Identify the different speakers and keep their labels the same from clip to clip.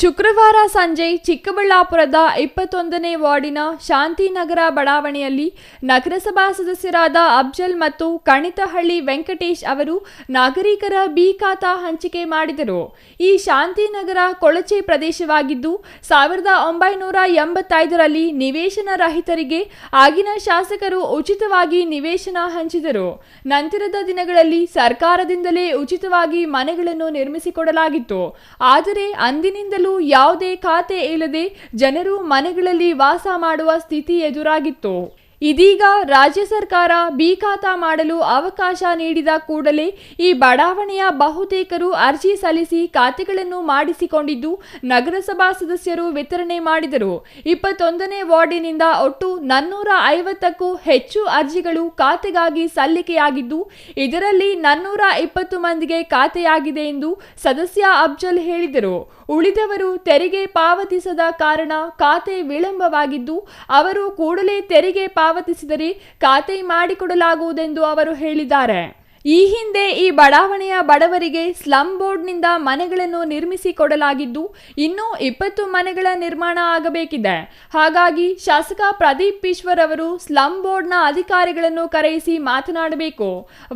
Speaker 1: ಶುಕ್ರವಾರ ಸಂಜೆ ಚಿಕ್ಕಬಳ್ಳಾಪುರದ ಇಪ್ಪತ್ತೊಂದನೇ ವಾರ್ಡಿನ ಶಾಂತಿನಗರ ಬಡಾವಣೆಯಲ್ಲಿ ನಗರಸಭಾ ಸದಸ್ಯರಾದ ಅಫ್ಜಲ್ ಮತ್ತು ಕಣಿತಹಳ್ಳಿ ವೆಂಕಟೇಶ್ ಅವರು ನಾಗರಿಕರ ಬಿ ಖಾತಾ ಹಂಚಿಕೆ ಮಾಡಿದರು. ಈ ಶಾಂತಿನಗರ ಕೊಳಚೆ ಪ್ರದೇಶವಾಗಿದ್ದು, ಸಾವಿರದ ಒಂಬೈನೂರ ಎಂಬತ್ತೈದರಲ್ಲಿ ನಿವೇಶನ ರಹಿತರಿಗೆ ಆಗಿನ ಶಾಸಕರು ಉಚಿತವಾಗಿ ನಿವೇಶನ ಹಂಚಿದರು. ನಂತರದ ದಿನಗಳಲ್ಲಿ ಸರ್ಕಾರದಿಂದಲೇ ಉಚಿತವಾಗಿ ಮನೆಗಳನ್ನು ನಿರ್ಮಿಸಿಕೊಡಲಾಗಿತ್ತು. ಆದರೆ, ಅಂದಿನಿಂದಲೂ ಯಾವುದೇ ಖಾತೆ ಇಲ್ಲದೆ ಜನರು ಮನೆಗಳಲ್ಲಿ ವಾಸ ಮಾಡುವ ಸ್ಥಿತಿ ಎದುರಾಗಿತ್ತು. ಇದೀಗ ರಾಜ್ಯ ಸರ್ಕಾರ ಬಿ ಖಾತಾ ಮಾಡಲು ಅವಕಾಶ ನೀಡಿದ ಕೂಡಲೇ ಈ ಬಡಾವಣೆಯ ಬಹುತೇಕರು ಅರ್ಜಿ ಸಲ್ಲಿಸಿ ಖಾತೆಗಳನ್ನು ಮಾಡಿಸಿಕೊಂಡಿದ್ದು ನಗರಸಭಾ ಸದಸ್ಯರು ವಿತರಣೆ ಮಾಡಿದರು. ಇಪ್ಪತ್ತೊಂದನೇ ವಾರ್ಡಿನಿಂದ ಒಟ್ಟು ನಾನ್ನೂರ ಐವತ್ತಕ್ಕೂ ಹೆಚ್ಚು ಅರ್ಜಿಗಳು ಖಾತೆಗಾಗಿ ಸಲ್ಲಿಕೆಯಾಗಿದ್ದು, ಇದರಲ್ಲಿ ನಾನ್ನೂರ ಇಪ್ಪತ್ತು ಮಂದಿಗೆ ಖಾತೆಯಾಗಿದೆ ಎಂದು ಸದಸ್ಯ ಅಫ್ಜಲ್ ಹೇಳಿದರು. ಉಳಿದವರು ತೆರಿಗೆ ಪಾವತಿಸದ ಕಾರಣ ಖಾತೆ ವಿಳಂಬವಾಗಿದ್ದು, ಅವರು ಕೂಡಲೇ ತೆರಿಗೆ ಪಾವತಿಸಿದರೆ ಖಾತೆ ಮಾಡಿಕೊಡಲಾಗುವುದೆಂದು ಅವರು ಹೇಳಿದ್ದಾರೆ. ಈ ಹಿಂದೆ ಈ ಬಡಾವಣೆಯ ಬಡವರಿಗೆ ಸ್ಲಂ ಬೋರ್ಡ್ನಿಂದ ಮನೆಗಳನ್ನು ನಿರ್ಮಿಸಿ ಕೊಡಲಾಗಿದ್ದು ಇನ್ನೂ ಇಪ್ಪತ್ತು ಮನೆಗಳ ನಿರ್ಮಾಣ ಆಗಬೇಕಿದೆ. ಹಾಗಾಗಿ ಶಾಸಕ ಪ್ರದೀಪ್ ಈಶ್ವರ್ ಅವರು ಸ್ಲಂ ಬೋರ್ಡ್ನ ಅಧಿಕಾರಿಗಳನ್ನು ಕರೆಯಿಸಿ ಮಾತನಾಡಬೇಕು.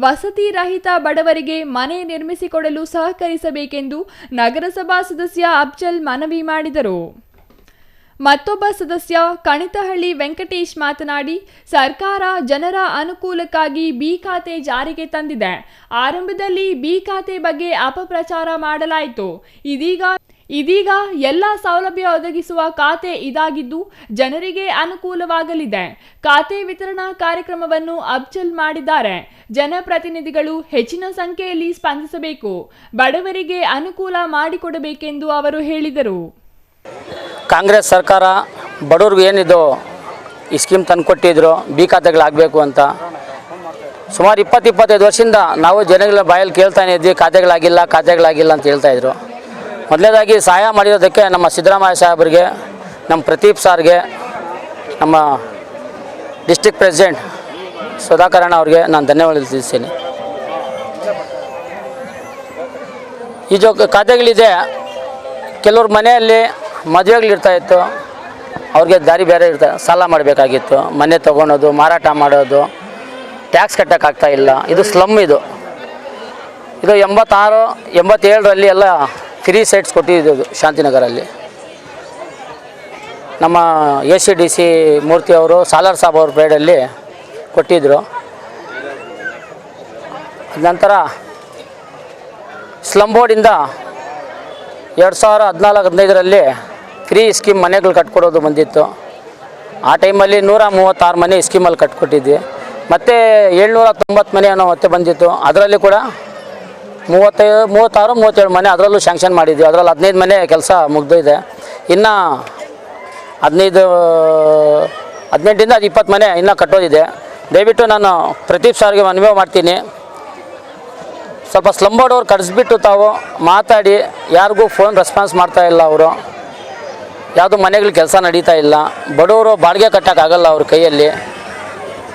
Speaker 1: ವಸತಿ ರಹಿತ ಬಡವರಿಗೆ ಮನೆ ನಿರ್ಮಿಸಿಕೊಡಲು ಸಹಕರಿಸಬೇಕೆಂದು ನಗರಸಭಾ ಸದಸ್ಯ ಅಬ್ಜಲ್ ಮನವಿ ಮಾಡಿದರು. ಮತ್ತೊಬ್ಬ ಸದಸ್ಯ ಕಣಿತಹಳ್ಳಿ ವೆಂಕಟೇಶ್ ಮಾತನಾಡಿ, ಸರ್ಕಾರ ಜನರ ಅನುಕೂಲಕ್ಕಾಗಿ ಬಿ ಖಾತೆ ಜಾರಿಗೆ ತಂದಿದೆ. ಆರಂಭದಲ್ಲಿ ಬಿ ಖಾತೆ ಬಗ್ಗೆ ಅಪಪ್ರಚಾರ ಮಾಡಲಾಯಿತು. ಇದೀಗ ಇದೀಗ ಎಲ್ಲ ಸೌಲಭ್ಯ ಒದಗಿಸುವ ಖಾತೆ ಇದಾಗಿದ್ದು, ಜನರಿಗೆ ಅನುಕೂಲವಾಗಲಿದೆ. ಖಾತೆ ವಿತರಣಾ ಕಾರ್ಯಕ್ರಮವನ್ನು ಅಬ್ಜಲ್ ಮಾಡಿದ್ದಾರೆ. ಜನಪ್ರತಿನಿಧಿಗಳು ಹೆಚ್ಚಿನ ಸಂಖ್ಯೆಯಲ್ಲಿ ಸ್ಪಂದಿಸಬೇಕು. ಬಡವರಿಗೆ ಅನುಕೂಲ ಮಾಡಿಕೊಡಬೇಕೆಂದು ಅವರು ಹೇಳಿದರು.
Speaker 2: ಕಾಂಗ್ರೆಸ್ ಸರ್ಕಾರ ಬಡವ್ರಿಗೆ ಏನಿದು ಈ ಸ್ಕೀಮ್ ತಂದುಕೊಟ್ಟಿದ್ರು ಬಿ ಖಾತೆಗಳಾಗಬೇಕು ಅಂತ. ಸುಮಾರು ಇಪ್ಪತ್ತು, ಇಪ್ಪತ್ತೈದು ವರ್ಷದಿಂದ ನಾವು ಜನಗಳ ಬಾಯಲ್ಲಿ ಕೇಳ್ತಾನೆ ಇದ್ವಿ, ಖಾತೆಗಳಾಗಿಲ್ಲ ಖಾತೆಗಳಾಗಿಲ್ಲ ಅಂತ ಹೇಳ್ತಾ ಇದ್ರು. ಮೊದಲನೇದಾಗಿ ಸಹಾಯ ಮಾಡಿರೋದಕ್ಕೆ ನಮ್ಮ ಸಿದ್ದರಾಮಯ್ಯ ಸಾಹೇಬರಿಗೆ, ನಮ್ಮ ಪ್ರತೀಪ್ ಸಾರ್ಗೆ, ನಮ್ಮ ಡಿಸ್ಟಿಕ್ ಪ್ರೆಸಿಡೆಂಟ್ ಸುಧಾಕರಣ ಅವ್ರಿಗೆ ನಾನು ಧನ್ಯವಾದ ತಿಳಿಸ್ತೀನಿ. ಈ ಜೊ ಖಾತೆಗಳಿದೆ, ಕೆಲವ್ರ ಮನೆಯಲ್ಲಿ ಮದುವೆಗಳಿರ್ತಾ ಇತ್ತು, ಅವ್ರಿಗೆ ದಾರಿ ಬೇರೆ ಇರ್ತಾ, ಸಾಲ ಮಾಡಬೇಕಾಗಿತ್ತು, ಮನೆ ತೊಗೊಳೋದು ಮಾರಾಟ ಮಾಡೋದು ಟ್ಯಾಕ್ಸ್ ಕಟ್ಟೋಕ್ಕಾಗ್ತಾ ಇಲ್ಲ. ಇದು ಸ್ಲಮ್ ಇದು. ಇದು ಎಂಬತ್ತಾರು, ಎಂಬತ್ತೇಳರಲ್ಲಿ ಎಲ್ಲ ಫ್ರೀ ಸೈಟ್ಸ್ ಕೊಟ್ಟಿದ್ದು ಶಾಂತಿನಗರಲ್ಲಿ. ನಮ್ಮ ಎ ಸಿ ಡಿ ಸಿ ಮೂರ್ತಿಯವರು ಸಾಲಾರ್ ಸಾಬ್ ಅವ್ರ ಪೇಡಲ್ಲಿ ಕೊಟ್ಟಿದ್ದರು ನಂತರ ಸ್ಲಮ್ ಬೋರ್ಡಿಂದ ಎರಡು ಸಾವಿರ ಹದಿನಾಲ್ಕು, ಹದಿನೈದರಲ್ಲಿ ಫ್ರೀ ಸ್ಕೀಮ್ ಮನೆಗಳು ಕಟ್ಕೊಡೋದು ಬಂದಿತ್ತು. ಆ ಟೈಮಲ್ಲಿ ನೂರ ಮೂವತ್ತಾರು ಮನೆ ಸ್ಕೀಮಲ್ಲಿ ಕಟ್ಕೊಟ್ಟಿದ್ವಿ. ಮತ್ತು ಏಳ್ನೂರ ತೊಂಬತ್ತು ಮನೆ ಅನ್ನೋ ಮತ್ತೆ ಬಂದಿತ್ತು. ಅದರಲ್ಲಿ ಕೂಡ ಮೂವತ್ತೈದು ಮೂವತ್ತಾರು, ಮೂವತ್ತೇಳು ಮನೆ ಅದರಲ್ಲೂ ಶ್ಯಾಂಕ್ಷನ್ ಮಾಡಿದ್ವಿ. ಅದರಲ್ಲಿ ಹದಿನೈದು ಮನೆ ಕೆಲಸ ಮುಗ್ದಿದೆ ಇನ್ನು ಹದಿನೈದು ಹದಿನೆಂಟರಿಂದ ಅದು ಇಪ್ಪತ್ತು ಮನೆ ಇನ್ನೂ ಕಟ್ಟೋದಿದೆ. ದಯವಿಟ್ಟು ನಾನು ಪ್ರದೀಪ್ ಸಾರ್ಗೆ ಮನವಿ ಮಾಡ್ತೀನಿ. ಸ್ವಲ್ಪ ಸ್ಲಂಬರ್ಡ್ ಬೋರ್ಡ್ ಅವ್ರು ಕರೆಸ್ಬಿಟ್ಟು ತಾವು ಮಾತಾಡಿ, ಯಾರಿಗೂ ಫೋನ್ ರೆಸ್ಪಾನ್ಸ್ ಮಾಡ್ತಾ ಇಲ್ಲ ಅವರು. ಯಾವುದು ಮನೆಗಳು ಕೆಲಸ ನಡೀತಾ ಇಲ್ಲ. ಬಡವರು ಬಾಡಿಗೆ ಕಟ್ಟೋಕ್ಕಾಗಲ್ಲ ಅವ್ರ ಕೈಯಲ್ಲಿ.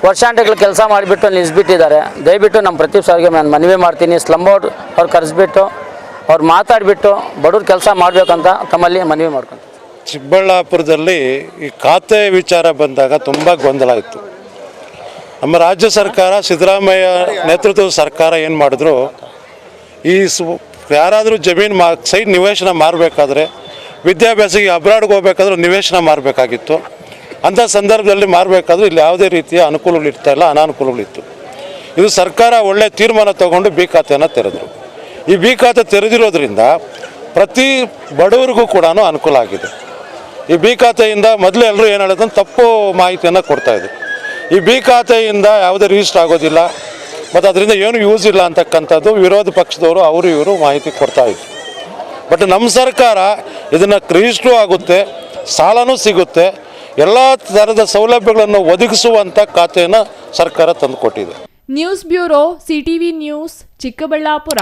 Speaker 2: ವರ್ಷಾಂಟಗಳು ಕೆಲಸ ಮಾಡಿಬಿಟ್ಟು ನಿಲ್ಲಿಸ್ಬಿಟ್ಟಿದ್ದಾರೆ ದಯವಿಟ್ಟು ನಮ್ಮ ಪ್ರತಿ ಸರ್ಗೆ ನಾನು ಮನವಿ ಮಾಡ್ತೀನಿ. ಸ್ಲಂ ಬೋರ್ಡ್ ಅವ್ರು ಕರೆಸ್ಬಿಟ್ಟು, ಅವ್ರು ಮಾತಾಡಿಬಿಟ್ಟು ಬಡವ್ರ ಕೆಲಸ ಮಾಡಬೇಕಂತ ತಮ್ಮಲ್ಲಿ ಮನವಿ ಮಾಡ್ಕೊಂಡು
Speaker 3: ಚಿಕ್ಕಬಳ್ಳಾಪುರದಲ್ಲಿ ಈ ಖಾತೆ ವಿಚಾರ ಬಂದಾಗ ತುಂಬ ಗೊಂದಲ ಇತ್ತು. ನಮ್ಮ ರಾಜ್ಯ ಸರ್ಕಾರ, ಸಿದ್ದರಾಮಯ್ಯ ನೇತೃತ್ವದ ಸರ್ಕಾರ ಏನು ಮಾಡಿದ್ರು, ಈ ಸು ಯಾರಾದರೂ ಜಮೀನು ಮಾ ಸೈಟ್ ನಿವೇಶನ ಮಾರಬೇಕಾದ್ರೆ ವಿದ್ಯಾಭ್ಯಾಸಕ್ಕೆ ಅಬ್ರಾಡ್ಗೆ ಹೋಗ್ಬೇಕಾದ್ರೆ ನಿವೇಶನ ಮಾರಬೇಕಾಗಿತ್ತು. ಅಂಥ ಸಂದರ್ಭದಲ್ಲಿ ಮಾರಬೇಕಾದ್ರೂ ಇಲ್ಲಿ ಯಾವುದೇ ರೀತಿಯ ಅನುಕೂಲಗಳು ಇರ್ತಾ ಇಲ್ಲ, ಅನಾನುಕೂಲಗಳಿತ್ತು. ಇದು ಸರ್ಕಾರ ಒಳ್ಳೆ ತೀರ್ಮಾನ ತಗೊಂಡು ಬಿ ಖಾತೆಯನ್ನು ತೆರೆದರು. ಈ ಬಿ ಖಾತೆ ತೆರೆದಿರೋದ್ರಿಂದ ಪ್ರತಿ ಬಡವರಿಗೂ ಕೂಡ ಅನುಕೂಲ ಆಗಿದೆ. ಈ ಬಿ ಖಾತೆಯಿಂದ ಮೊದಲು ಎಲ್ಲರೂ ಏನು ಹೇಳೋದು ತಪ್ಪು ಮಾಹಿತಿಯನ್ನು ಕೊಡ್ತಾಯಿದ್ರು ಈ ಬಿ ಖಾತೆಯಿಂದ ಯಾವುದೇ ರಿಜಿಸ್ಟರ್ ಆಗೋದಿಲ್ಲ. ಮತ್ತು ಅದರಿಂದ ಏನು ಯೂಸ್ ಇಲ್ಲ ಅಂತಕ್ಕಂಥದ್ದು ವಿರೋಧ ಪಕ್ಷದವರು, ಅವರು ಇವರು ಮಾಹಿತಿ ಕೊಡ್ತಾಯಿದ್ರು ಬಟ್ ನಮ್ಮ ಸರ್ಕಾರ ಇದನ್ನು ರಿಜಿಸ್ಟ್ರೂ ಆಗುತ್ತೆ, ಸಾಲನೂ ಸಿಗುತ್ತೆ, ಎಲ್ಲ ಥರದ ಸೌಲಭ್ಯಗಳನ್ನು ಒದಗಿಸುವಂಥ ಖಾತೆಯನ್ನು ಸರ್ಕಾರ ತಂದುಕೊಟ್ಟಿದೆ.
Speaker 1: News bureau CTV news Chikkaballapur